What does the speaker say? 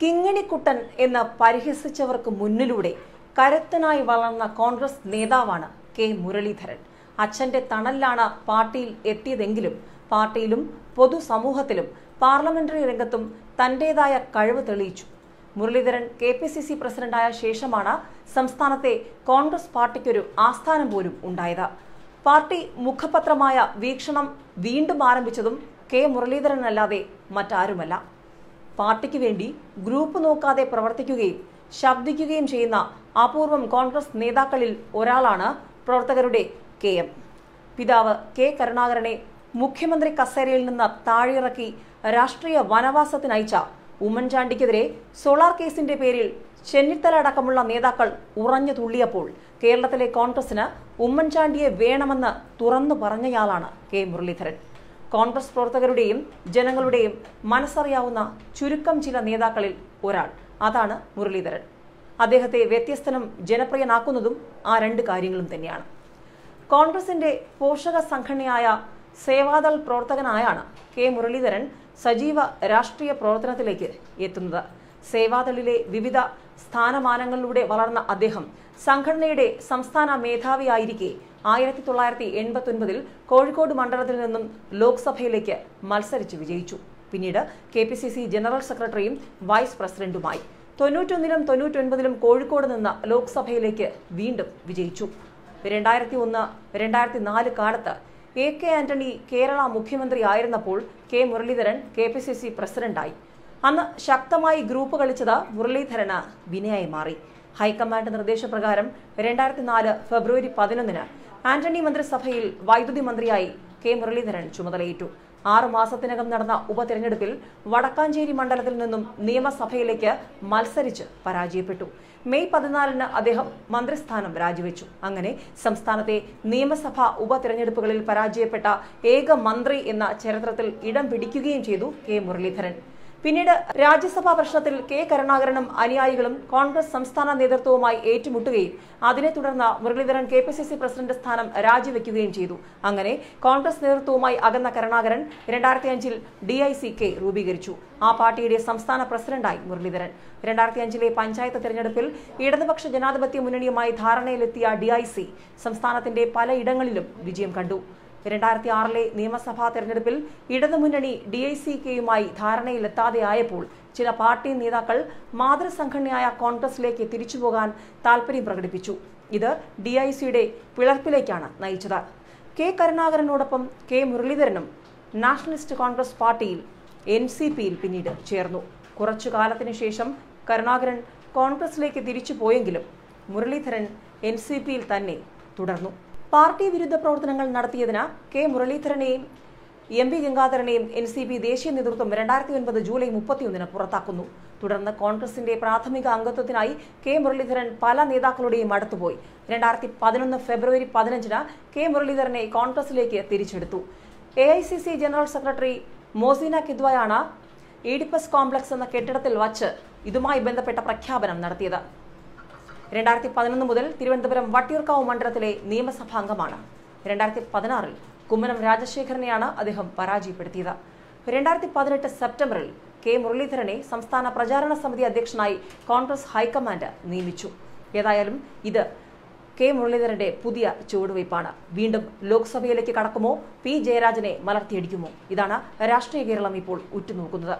കിങ്ങിണിക്കുട്ടൻ എന്ന് പരിഹസിച്ചവർക്ക് മുന്നിലൂടെ കരുത്തനായി വളർന്ന കോൺഗ്രസ് നേതാവാണ് കെ മുരളീധരൻ. അച്ഛന്റെ തണലിലാണ് പാർട്ടിയിൽ എത്തിയതെങ്കിലും പാർട്ടിയിലും പൊതുസമൂഹത്തിലും പാർലമെന്ററി രംഗത്തും തന്റേതായ കഴിവ് തെളിയിച്ചു. Muraleedharan K P C C പ്രസിഡന്റായ ശേഷമാണ് സംസ്ഥാനത്തെ കോൺഗ്രസ് പാർട്ടിക്കൊരു ആസ്ഥാനം പോലും ഉണ്ടായത്. പാർട്ടി മുഖപത്രമായ വീക്ഷണം വീണ്ടും ആരംഭിച്ചതും കെ മുരളീധരനല്ലാതെ മറ്റാരുമല്ല. പാർട്ടിക്ക് വേണ്ടി ഗ്രൂപ്പ് നോക്കാതെ പ്രവർത്തിക്കുകയും ശബ്ദിക്കുകയും ചെയ്യുന്ന അപൂർവം കോൺഗ്രസ് നേതാക്കളിൽ ഒരാളാണ് പ്രവർത്തകരുടെ കെ എം. പിതാവ് കെ കരുണാകരനെ മുഖ്യമന്ത്രി കസേരയിൽ നിന്ന് താഴെയിറക്കി രാഷ്ട്രീയ വനവാസത്തിനയച്ച ഉമ്മൻചാണ്ടിക്കെതിരെ സോളാർ കേസിന്റെ പേരിൽ ചെന്നിത്തല അടക്കമുള്ള നേതാക്കൾ ഉറഞ്ഞു തുള്ളിയപ്പോൾ കേരളത്തിലെ കോൺഗ്രസിന് ഉമ്മൻചാണ്ടിയെ വേണമെന്ന് തുറന്നു പറഞ്ഞയാളാണ് കെ മുരളീധരൻ. കോൺഗ്രസ് പ്രവർത്തകരുടെയും ജനങ്ങളുടെയും മനസ്സറിയാവുന്ന ചുരുക്കം ചില നേതാക്കളിൽ ഒരാൾ. അതാണ് മുരളീധരൻ. അദ്ദേഹത്തെ വ്യത്യസ്തനും ജനപ്രിയനാക്കുന്നതും ആ രണ്ട് കാര്യങ്ങളും തന്നെയാണ്. കോൺഗ്രസിന്റെ പോഷക സംഘടനയായ സേവാദൾ പ്രവർത്തകനായാണ് കെ മുരളീധരൻ സജീവ രാഷ്ട്രീയ പ്രവർത്തനത്തിലേക്ക് എത്തുന്നത്. സേവാദളിലെ വിവിധ സ്ഥാനമാനങ്ങളിലൂടെ വളർന്ന അദ്ദേഹം സംഘടനയുടെ സംസ്ഥാന മേധാവിയായിരിക്കെ ആയിരത്തി തൊള്ളായിരത്തി എൺപത്തി ഒൻപതിൽ കോഴിക്കോട് മണ്ഡലത്തിൽ നിന്നും ലോക്സഭയിലേക്ക് മത്സരിച്ച് വിജയിച്ചു. പിന്നീട് K P C C general സെക്രട്ടറിയും വൈസ് പ്രസിഡന്റുമായി. തൊണ്ണൂറ്റൊന്നിലും തൊണ്ണൂറ്റൊൻപതിലും കോഴിക്കോട് നിന്ന് ലോക്സഭയിലേക്ക് വീണ്ടും വിജയിച്ചു. രണ്ടായിരത്തി ഒന്ന് രണ്ടായിരത്തി നാല് കാലത്ത് എ കെ ആന്റണി കേരള മുഖ്യമന്ത്രി ആയിരുന്നപ്പോൾ K Muraleedharan K P C C പ്രസിഡന്റായി. അന്ന് ശക്തമായി ഗ്രൂപ്പ് കളിച്ചത് മുരളീധരന് വിനയായി മാറി. ഹൈക്കമാൻഡ് നിർദ്ദേശപ്രകാരം രണ്ടായിരത്തി നാല് ഫെബ്രുവരി പതിനൊന്നിന് ആന്റണി മന്ത്രിസഭയിൽ വൈദ്യുതി മന്ത്രിയായി കെ മുരളീധരൻ ചുമതലയേറ്റു. ആറു മാസത്തിനകം നടന്ന ഉപതെരഞ്ഞെടുപ്പിൽ വടക്കാഞ്ചേരി മണ്ഡലത്തിൽ നിന്നും നിയമസഭയിലേക്ക് മത്സരിച്ച് പരാജയപ്പെട്ടു. മെയ് പതിനാലിന് അദ്ദേഹം മന്ത്രിസ്ഥാനം രാജിവെച്ചു. അങ്ങനെ സംസ്ഥാനത്തെ നിയമസഭാ ഉപതെരഞ്ഞെടുപ്പുകളിൽ പരാജയപ്പെട്ട ഏക മന്ത്രി എന്ന ചരിത്രത്തിൽ ഇടം പിടിക്കുകയും ചെയ്തു കെ മുരളീധരൻ. പിന്നീട് രാജ്യസഭാ പ്രശ്നത്തിൽ കെ കരുണാകരനും അനുയായികളും കോൺഗ്രസ് സംസ്ഥാന നേതൃത്വവുമായി ഏറ്റുമുട്ടുകയും അതിനെ തുടർന്ന് മുരളീധരൻ കെ പ്രസിഡന്റ് സ്ഥാനം രാജിവെക്കുകയും ചെയ്തു. അങ്ങനെ കോൺഗ്രസ് നേതൃത്വവുമായി അകന്ന കരുണാകരൻ രണ്ടായിരത്തി അഞ്ചിൽ ഡിഐസി കെ രൂപീകരിച്ചു. ആ പാർട്ടിയുടെ സംസ്ഥാന പ്രസിഡന്റായി മുരളീധരൻ. രണ്ടായിരത്തി അഞ്ചിലെ പഞ്ചായത്ത് തെരഞ്ഞെടുപ്പിൽ ഇടതുപക്ഷ ജനാധിപത്യ മുന്നണിയുമായി ധാരണയിലെത്തിയ ഡിഐസി സംസ്ഥാനത്തിന്റെ പലയിടങ്ങളിലും വിജയം കണ്ടു. രണ്ടായിരത്തി ആറിലെ നിയമസഭാ തെരഞ്ഞെടുപ്പിൽ ഇടതുമുന്നണി ഡി ഐ സി കെയുമായി ധാരണയിലെത്താതെയായപ്പോൾ ചില പാർട്ടി നേതാക്കൾ മാതൃസംഘടനയായ കോൺഗ്രസിലേക്ക് തിരിച്ചുപോകാൻ താൽപര്യം പ്രകടിപ്പിച്ചു. ഇത് ഡി ഐ സിയുടെ പിളർപ്പിലേക്കാണ് നയിച്ചത്. കെ കരുണാകരനോടൊപ്പം കെ മുരളീധരനും നാഷണലിസ്റ്റ് കോൺഗ്രസ് പാർട്ടിയിൽ എൻ സി പിയിൽ പിന്നീട് ചേർന്നു. കുറച്ചു കാലത്തിനു ശേഷം കരുണാകരൻ കോൺഗ്രസിലേക്ക് തിരിച്ചു പോയെങ്കിലും മുരളീധരൻ എൻ സി പിയിൽ തന്നെ തുടർന്നു. പാർട്ടി വിരുദ്ധ പ്രവർത്തനങ്ങൾ നടത്തിയതിന് കെ മുരളീധരനെയും എം പി ഗംഗാധരനെയും എൻ സി പി ദേശീയ നേതൃത്വം രണ്ടായിരത്തി ഒൻപത് ജൂലൈ മുപ്പത്തിയൊന്നിന് പുറത്താക്കുന്നു. തുടർന്ന് കോൺഗ്രസിന്റെ പ്രാഥമിക അംഗത്വത്തിനായി കെ മുരളീധരൻ പല നേതാക്കളുടെയും അടുത്തുപോയി. രണ്ടായിരത്തി പതിനൊന്ന് ഫെബ്രുവരി പതിനഞ്ചിന് കെ മുരളീധരനെ കോൺഗ്രസിലേക്ക് തിരിച്ചെടുത്തു. A I C C general secretary Mohsina കിദ്വയാണ് Oedipus complex എന്ന കെട്ടിടത്തിൽ വച്ച് ഇതുമായി ബന്ധപ്പെട്ട പ്രഖ്യാപനം നടത്തിയത്. രണ്ടായിരത്തി പതിനൊന്ന് മുതൽ തിരുവനന്തപുരം വട്ടിയൂർക്കാവ് മണ്ഡലത്തിലെ നിയമസഭാംഗമാണ്. രണ്ടായിരത്തി പതിനാറിൽ കുമ്മനം രാജശേഖരനെയാണ് അദ്ദേഹം പരാജയപ്പെടുത്തിയത്. രണ്ടായിരത്തി പതിനെട്ട് സെപ്റ്റംബറിൽ കെ മുരളീധരനെ സംസ്ഥാന പ്രചാരണ സമിതി അധ്യക്ഷനായി കോൺഗ്രസ് ഹൈക്കമാൻഡ് നിയമിച്ചു. ഏതായാലും ഇത് കെ മുരളീധരന്റെ പുതിയ ചുവടുവയ്പ്പാണ് വീണ്ടും ലോക്സഭയിലേക്ക് കടക്കുമോ? പി ജയരാജനെ മലർത്തിയടിക്കുമോ? ഇതാണ് രാഷ്ട്രീയ കേരളം ഇപ്പോൾ ഉറ്റുനോക്കുന്നത്.